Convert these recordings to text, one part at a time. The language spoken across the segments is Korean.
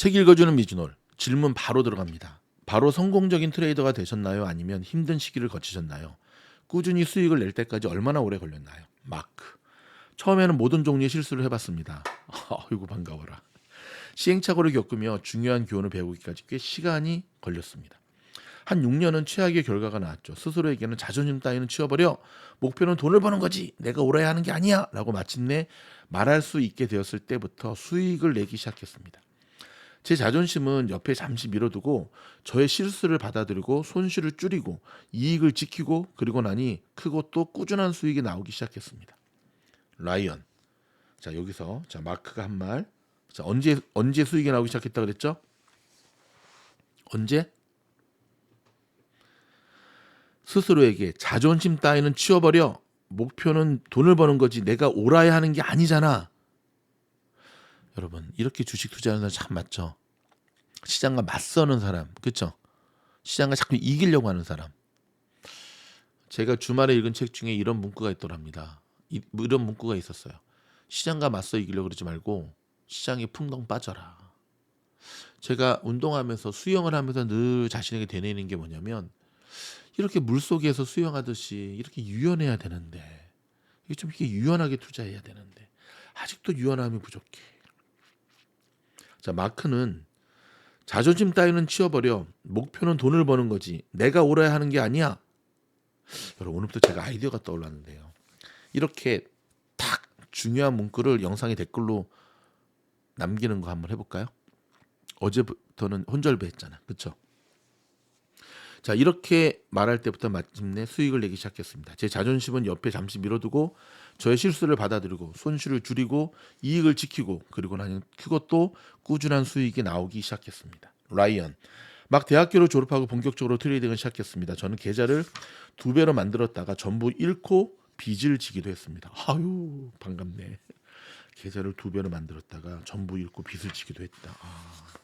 책 읽어주는 미주놀 질문 바로 들어갑니다. 바로 성공적인 트레이더가 되셨나요? 아니면 힘든 시기를 거치셨나요? 꾸준히 수익을 낼 때까지 얼마나 오래 걸렸나요? 마크. 처음에는 모든 종류의 실수를 해봤습니다. 아이고 반가워라. 시행착오를 겪으며 중요한 교훈을 배우기까지 꽤 시간이 걸렸습니다. 한 6년은 최악의 결과가 나왔죠. 스스로에게는 자존심 따위는 치워버려 목표는 돈을 버는 거지 내가 오라야 하는 게 아니야 라고 마침내 말할 수 있게 되었을 때부터 수익을 내기 시작했습니다. 제 자존심은 옆에 잠시 밀어두고 저의 실수를 받아들이고 손실을 줄이고 이익을 지키고 그리고 나니 크고 또 꾸준한 수익이 나오기 시작했습니다. 라이언. 자 여기서 자 마크가 한 말. 자 언제 언제 수익이 나오기 시작했다 그랬죠? 언제? 스스로에게 자존심 따위는 치워버려 목표는 돈을 버는 거지 내가 옳아야 하는 게 아니잖아. 여러분 이렇게 주식 투자하는 사람 참 맞죠. 시장과 맞서는 사람, 그렇죠? 시장과 자꾸 이기려고 하는 사람. 제가 주말에 읽은 책 중에 이런 문구가 있더랍니다. 이, 뭐 이런 문구가 있었어요. 시장과 맞서 이기려고 그러지 말고 시장에 풍덩 빠져라. 제가 운동하면서 수영을 하면서 늘 자신에게 되뇌는 게 뭐냐면 이렇게 물 속에서 수영하듯이 이렇게 유연해야 되는데 이게 좀 이렇게 유연하게 투자해야 되는데 아직도 유연함이 부족해. 자 마크는 자존심 따위는 치워버려 목표는 돈을 버는 거지 내가 옳아야 하는 게 아니야. 여러분 오늘부터 제가 아이디어가 떠올랐는데요. 이렇게 탁 중요한 문구를 영상에 댓글로 남기는 거 한번 해볼까요? 어제부터는 혼절배 했잖아, 그렇죠? 자 이렇게 말할 때부터 마침내 수익을 내기 시작했습니다. 제 자존심은 옆에 잠시 밀어두고 저의 실수를 받아들이고 손실을 줄이고 이익을 지키고 그리고 나는 또 꾸준한 수익이 나오기 시작했습니다. 라이언 막 대학교를 졸업하고 본격적으로 트레이딩을 시작했습니다. 저는 계좌를 두 배로 만들었다가 전부 잃고 빚을 지기도 했습니다. 아유 반갑네. 계좌를 두 배로 만들었다가 전부 잃고 빚을 지기도 했다. 아.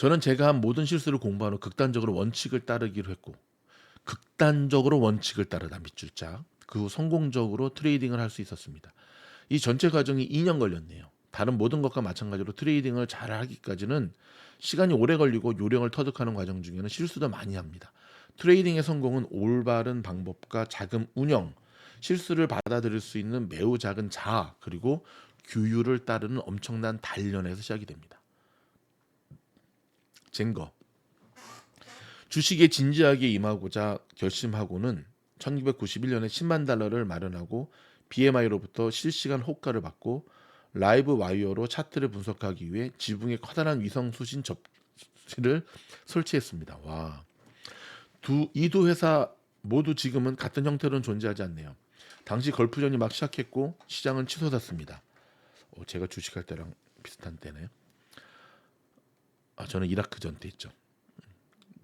저는 제가 한 모든 실수를 공부한 후 극단적으로 원칙을 따르기로 했고 극단적으로 원칙을 따르다 밑줄자 그 후 성공적으로 트레이딩을 할 수 있었습니다. 이 전체 과정이 2년 걸렸네요. 다른 모든 것과 마찬가지로 트레이딩을 잘 하기까지는 시간이 오래 걸리고 요령을 터득하는 과정 중에는 실수도 많이 합니다. 트레이딩의 성공은 올바른 방법과 자금 운영, 실수를 받아들일 수 있는 매우 작은 자아 그리고 규율을 따르는 엄청난 단련에서 시작이 됩니다. 증거 주식에 진지하게 임하고자 결심하고는 1991년에 10만 달러를 마련하고 BMI로부터 실시간 호가를 받고 라이브 와이어로 차트를 분석하기 위해 지붕에 커다란 위성 수신 접시를 설치했습니다. 와. 두 이 두 회사 모두 지금은 같은 형태로는 존재하지 않네요. 당시 걸프전이 막 시작했고 시장은 치솟았습니다. 어, 제가 주식할 때랑 비슷한 때네요. 아, 저는 이라크 전 때 있죠.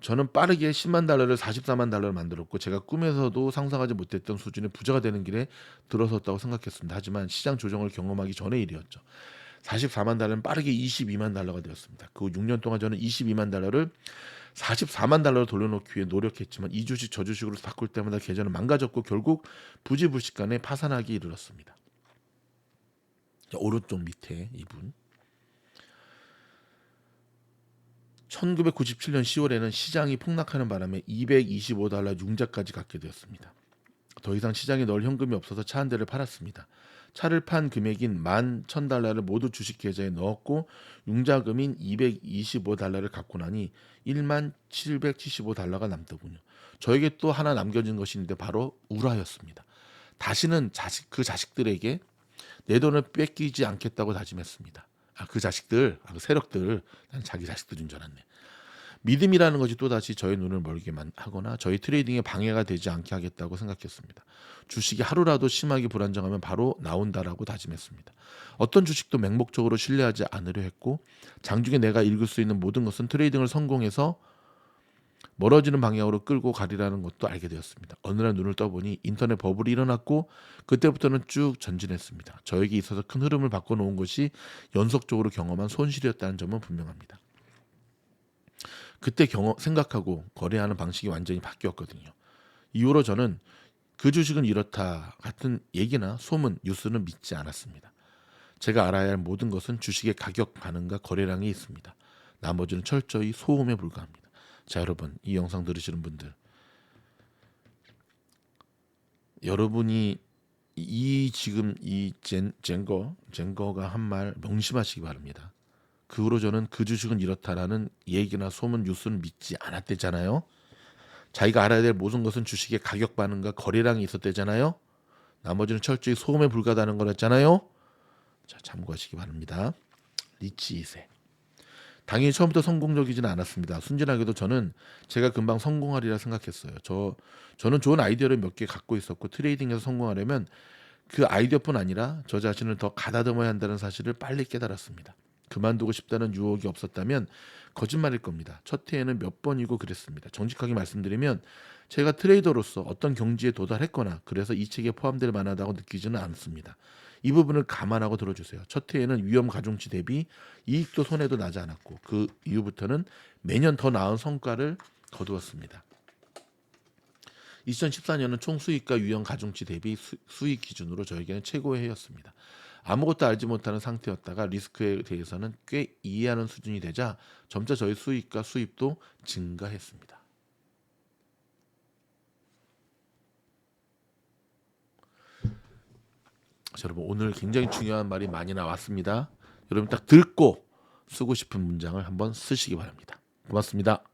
저는 빠르게 10만 달러를 44만 달러를 만들었고 제가 꿈에서도 상상하지 못했던 수준의 부자가 되는 길에 들어섰다고 생각했습니다. 하지만 시장 조정을 경험하기 전의 일이었죠. 44만 달러는 빠르게 22만 달러가 되었습니다. 그후 6년 동안 저는 22만 달러를 44만 달러로 돌려놓기 위해 노력했지만 이 주식 저 주식으로 바꿀 때마다 계좌는 망가졌고 결국 부지불식간에 파산하기 이르렀습니다. 자, 오른쪽 밑에 이분 1997년 10월에는 시장이 폭락하는 바람에 225달러 융자까지 갖게 되었습니다. 더 이상 시장에 넣을 현금이 없어서 차 한 대를 팔았습니다. 차를 판 금액인 11,000달러를 모두 주식 계좌에 넣었고 융자금인 225달러를 갖고 나니 1만 775달러가 남더군요. 저에게 또 하나 남겨진 것이 있는데 바로 우라였습니다. 다시는 자식 그 자식들에게 내 돈을 뺏기지 않겠다고 다짐했습니다. 아, 그 자식들, 아, 그 세력들, 난 자기 자식들인 줄 알았네. 믿음이라는 것이 또다시 저의 눈을 멀게만 하거나 저희 트레이딩에 방해가 되지 않게 하겠다고 생각했습니다. 주식이 하루라도 심하게 불안정하면 바로 나온다라고 다짐했습니다. 어떤 주식도 맹목적으로 신뢰하지 않으려 했고 장중에 내가 읽을 수 있는 모든 것은 트레이딩을 성공해서 멀어지는 방향으로 끌고 가리라는 것도 알게 되었습니다. 어느 날 눈을 떠보니 인터넷 버블이 일어났고 그때부터는 쭉 전진했습니다. 저에게 있어서 큰 흐름을 바꿔놓은 것이 연속적으로 경험한 손실이었다는 점은 분명합니다. 그때 경험 생각하고 거래하는 방식이 완전히 바뀌었거든요. 이후로 저는 그 주식은 이렇다 같은 얘기나 소문, 뉴스는 믿지 않았습니다. 제가 알아야 할 모든 것은 주식의 가격 반응과 거래량이 있습니다. 나머지는 철저히 소음에 불과합니다. 자, 여러분, 이 영상 들으시는 분들 여러분이 이 지금 이 젠, 젠거 젠거가 한 말 명심하시기 바랍니다. 그 후로 저는 그 주식은 이렇다라는 얘기나 소문 뉴스는 믿지 않았대잖아요. 자기가 알아야 될 모든 것은 주식의 가격 반응과 거래량이 있었대잖아요. 나머지는 철저히 소음에 불과하다는 거랬잖아요. 자 참고하시기 바랍니다. 리치 2세. 당연히 처음부터 성공적이지는 않았습니다. 순진하게도 저는 제가 금방 성공하리라 생각했어요. 저 저는 좋은 아이디어를 몇 개 갖고 있었고 트레이딩에서 성공하려면 그 아이디어뿐 아니라 저 자신을 더 가다듬어야 한다는 사실을 빨리 깨달았습니다. 그만두고 싶다는 유혹이 없었다면 거짓말일 겁니다. 첫 해에는 몇 번이고 그랬습니다. 정직하게 말씀드리면 제가 트레이더로서 어떤 경지에 도달했거나 그래서 이 책에 포함될 만하다고 느끼지는 않습니다. 이 부분을 감안하고 들어주세요. 첫 해에는 위험 가중치 대비 이익도 손해도 나지 않았고 그 이후부터는 매년 더 나은 성과를 거두었습니다. 2014년은 총 수익과 위험 가중치 대비 수, 수익 기준으로 저에게는 최고의 해였습니다. 아무것도 알지 못하는 상태였다가 리스크에 대해서는 꽤 이해하는 수준이 되자 점차 저의 수익과 수입도 증가했습니다. 자, 여러분 오늘 굉장히 중요한 말이 많이 나왔습니다. 여러분 딱 듣고 쓰고 싶은 문장을 한번 쓰시기 바랍니다. 고맙습니다.